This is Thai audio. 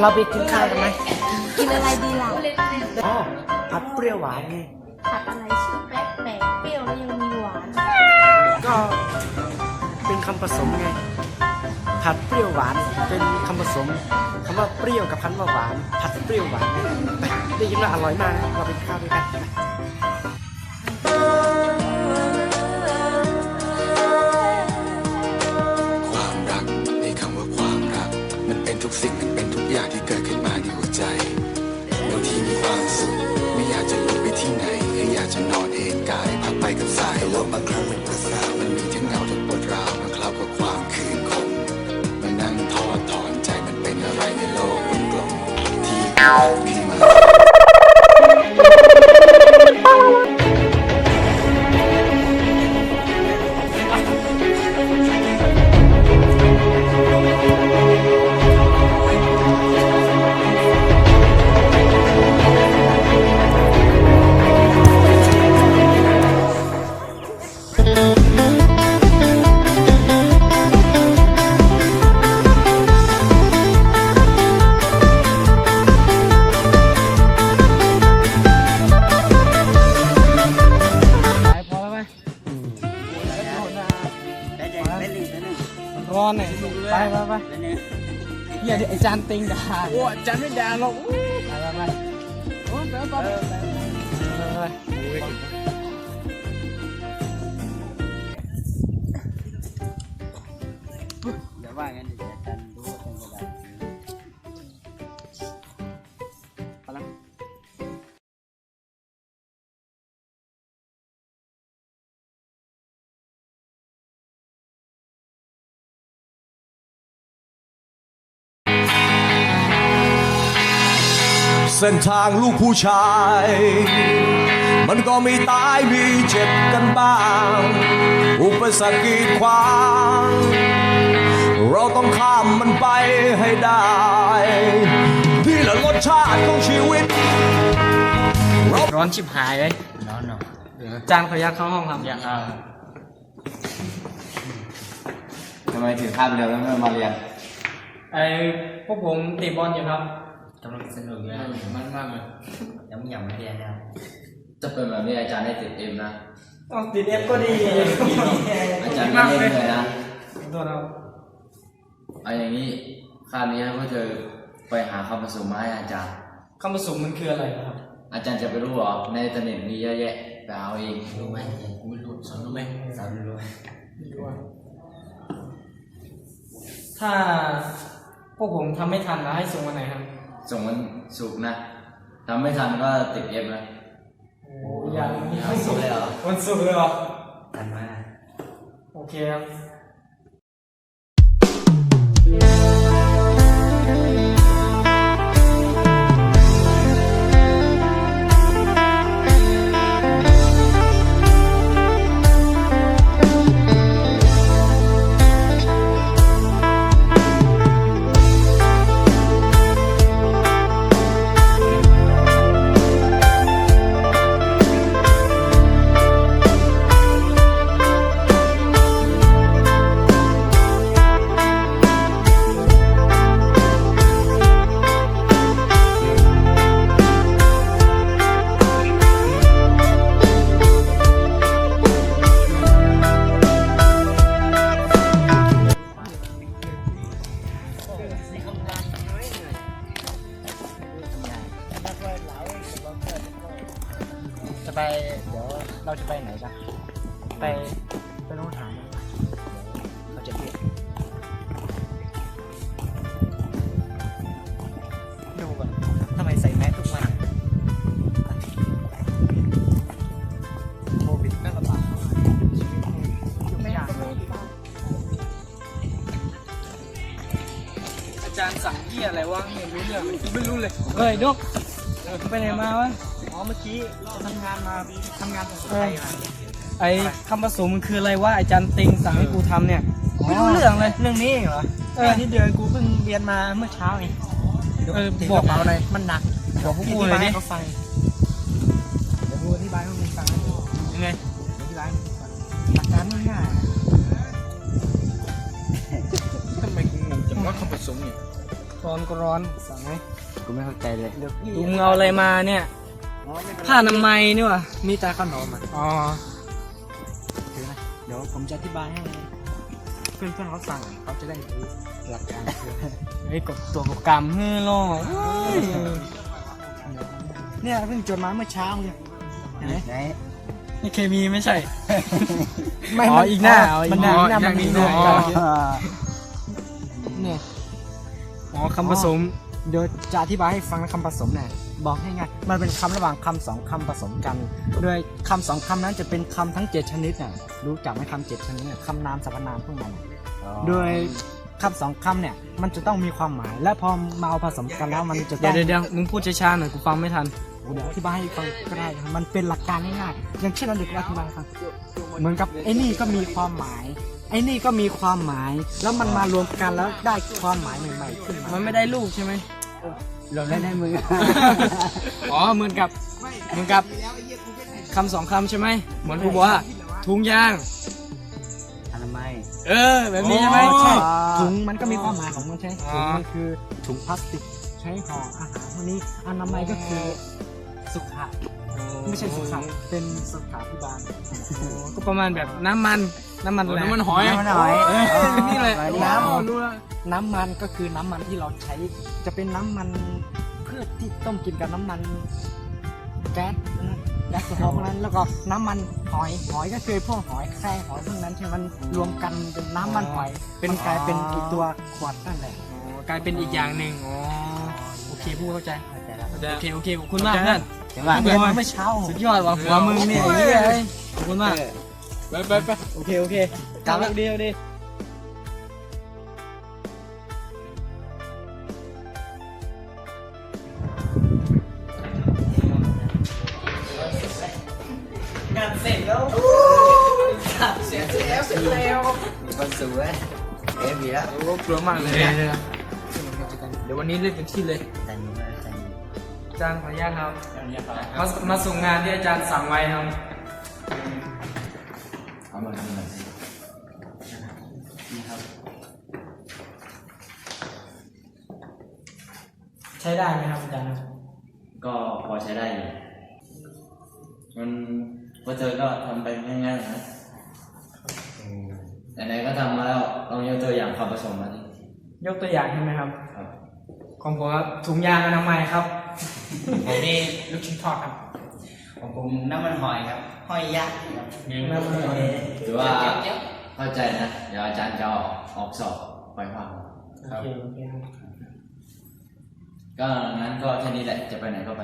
เราไปกินข้าวกันไหมกินอะไรดีล่ะอ๋อผัดเปรี้ยวหวานไงผัดอะไรชื่อแปลกแปลกๆเปรี้ยวแล้วยังมีหวานก็เป็นคำผสมไงผัดเปรี้ยวหวานเป็นคำผสมคำว่าเปรี้ยวกับคำว่าหวาน ผัดเปรี้ยวหวานไปได้ยินว่าอร่อยมากนะเราไปกินข้าวด้วยกันไปความรักในคำว่าความรัก มันเป็นทุกสิ่งมันเป็นทุก อย่างที่เกิดขึ้นมาในหัวใจบางทีมีความสุขไม่อยากจะหลบไปที่ไหนแค่อยากจะนอนเอนกายพักไปกับสายลมบางครั้งมันประสาวมันมีทั้งเหงาทั้งปวดร้าวมันคล้ากับความคืนคมมันนั่งทอดถอนใจมันเป็นอะไรในโลกกลมที่ ร้อนเนี่ยไปไปไปเฮียไอจานติงด่าโอ้จานไม่ด่าหรอกไปไปไปโอ้ไปไปไปไปอย่าว่างั้นเดี๋ยวอาจารย์รู้ว่าเป็น เส้นทางลูกผู้ชาย มันก็มีตายมีเจ็บกันบ้าง อุปสรรคกีดขวางเราต้องข้ามมันไปให้ได้นี่แหละรสชาติของชีวิต ร้อนชิบหายเลยร้อนเนาะจานขออนุญาตเข้าห้องครับอยากเอาทำไมถึงข้ามเร็วแล้วไม่มาเรียนไอพวกผมเตะบอลอยู่ครับ กำลังสนุกอยู่นะมันมากเลยยังไม่อยากมาเรียนแล้วจะเป็นแบบนี้อาจารย์ได้ติดเอ็มนะต้องติดเอฟก็ดีอาจารย์ไม่เล่นเลยนะตัวเราเอาอย่างนี้คราวนี้ก็เธอไปหาคำผสมมาให้อาจารย์คำผสมมันคืออะไรครับ อาจารย์จะไปรู้เหรอในอินเทอร์เน็ตมีเยอะแยะไปเอาเองรู้ไหมกูไม่รู้สอนรู้ไหมสามรู้ถ้าพวกผมทำไม่ทันแล้วให้ส่งวันไหนครับ ส่งวันศุกร์นะทำไม่ทันก็ติดเอ็มนะโอ้ยังเอาสูเลยเหรอวันศุกร์เลยเหรอทันไหมโอเคครับ ไป เดี๋ยวเราจะไปไหนกัน ไปไปโรงถามเราจะเรียกดูก่อนทำไมใส่แมสทุกวันอะโควิดก็ระบาดชีวิตนี่ยุ่งยากเลยอาจารย์สั่งเยี่ยอะไรวะไม่รู้เรื่องเลยไม่รู้เลย เฮ้ยดุก ไปไหนมาวะ อ๋อเมื่อกี้ทำงานมาทำงานตรงไทยมาไอคำผสมมันคืออะไรวะอาจารย์ติงสั่งให้กูทำเนี่ยไม่รู้เรื่องเลยเรื่องนี้เหรอเออที่เดือนกูเพิ่งเรียนมาเมื่อเช้าเองเออถือบอกกระเป๋าหน่อยมันหนักบอกพวกกูอธิเลบายยดิให้เขาฟังเดี๋ยวกูอธิบายให้มึงฟังให้ดูยังไงอธิบายให้มึงฟังหลักการง่ายทำไมกูงงจังว่าคำผสมเนี่ยๆร้อนก็ร้อนสั่งไหม กูไม่เข้าใจเลยเดี๋ยวพี่ลุงเอาอะไรมาเนี่ยผ้าอนามัยนี่วะมีแต่ขนมอะอ๋อ ถือนะเดี๋ยวผมจะอธิบายให้เพื่อนๆเขาสั่งเขาจะได้รู้หลักการคือไอ้กดตัวกับกำเฮ้ยล่อเฮ้ยเนี่ยเพิ่งจดมาเมื่อเช้าเนี่ยเห็นไหมนี่เคมีไม่ใช่ไม่อ๋ออีกหน้าอ๋ออีมันกหน้าหน้ามันอย่างนี้มีอ๋อหน้าเนี่ย อ๋อคำผสม เดี๋ยวจะอธิบายให้ฟังนะคำผสมเนี่ยบอกให้ง่ายมันเป็นคำระหว่างคำสองคำผสมกัน โดยคำสองคำนั้นจะเป็นคำทั้งเจ็ดชนิดน่ะรู้จักไหมคำเจ็ดชนิดน่ะคำนามสรรพนามพวกมันน่ะโดยคำสองคำเนี่ยมันจะต้องมีความหมาย และพอมาเอาผสมกันแล้วมันจะเดี๋ต้ยอวง เดี๋ยวเดี๋ยวมึงพูดช้าๆหน่อยกูฟังไม่ทันเดี๋ยวอธิบายให้ฟังก็ได้ครับมันเป็นหลักการง่ายๆ อย่างเช่นเราเด็กอธิบายให้ฟังเหมือนกับไอ้นี่ก็มีความหมาย ไอ้นี่ก็มีความหมาย แล้วมันมารวมกันแล้วได้ความหมายใหม่ๆขึ้นมา มันไม่ได้ลูกใช่ไหม เราเล่นให้มือ อ๋อเหมือนกับเหมือนกับคำสองคำใช่ไหมเหมือนกูบอกว่าถุงยาง อนามัย เออ แบบนี้ใช่ไหมใช่อ๋อถุงมันก็มีความหมายของมันใช่อ๋อ ถุงมันคือถุงพลาสติกใช้ห่ออาหารพวกนี้อนามัยก็คือสุขะ ไม่ใช่สุขะเป็นสุขาพิบาลก็ประมาณแบบน้ำมันน้ำมันอะไรน้ำมันหอย น้ำมันหอยเออนี่แหละน้อ๋อรู้แล้วำน้ำมันก็คือน้ำมันที่เราใช้ จะเป็นน้ำมันเพื่อที่ต้มกินกับน้ำมันแก๊สนะแก๊สกระเพาะพวกนั้นแล้วก็น้ำมันหอยหอยก็คือพวกหอยแครงหอยพวกนั้นใช่ไหมมันรวมกันเป็นน้ำมันหอย เป็นกลายเป็นอีกตัวขวดนั่นแหละอ๋อกลายเป็นอีกอย่างหนึ่งอ๋อโอเคพูดเข้าใจเข้าใจแล้วโอเคโอเคขอบคุณมากเพื่อนเห็นป่ะเรียนมาเมื่อเช้าสุดยอดว่ะหัวมึงเนี่ยไอ้เหี้ยเอ้ยขอบคุณมากไปไปไปโอเคโอเคกลับแล้วดีดีคนสวยเอ๊ะมีแล้วโอ้กลัวมากเลยเดี๋ยววันนี้เล่นเต็มที่เลยแต่งมาแต่ง อาจารย์ขออนุญาตครับมามาส่งงานที่อาจารย์สั่งไว้ครับ เอามาดูหน่อยสิใช้ได้ไหมครับอาจารย์ก็พอใช้ได้อยู่มันพอเจอก็ทำไปง่ายๆนะไหนๆก็ทำมาแล้วลองยกตัวอย่างคำผสมมาดิยกตัวอย่างใช่ไหมครับครับ ของผมครับถุงยางอนามัยครับ ผมนี่ลูกชิ้นทอดครับ ของผมน้ำมันหอยครับหอยยักษ์ครับน้ำมันหอยถือว่าเข้าใจนะเดี๋ยวอาจารย์จะเอาออกสอบไปฟังโอเคโอเคครับ ก็งั้นก็แค่นี้แหละจะไปไหนก็ไป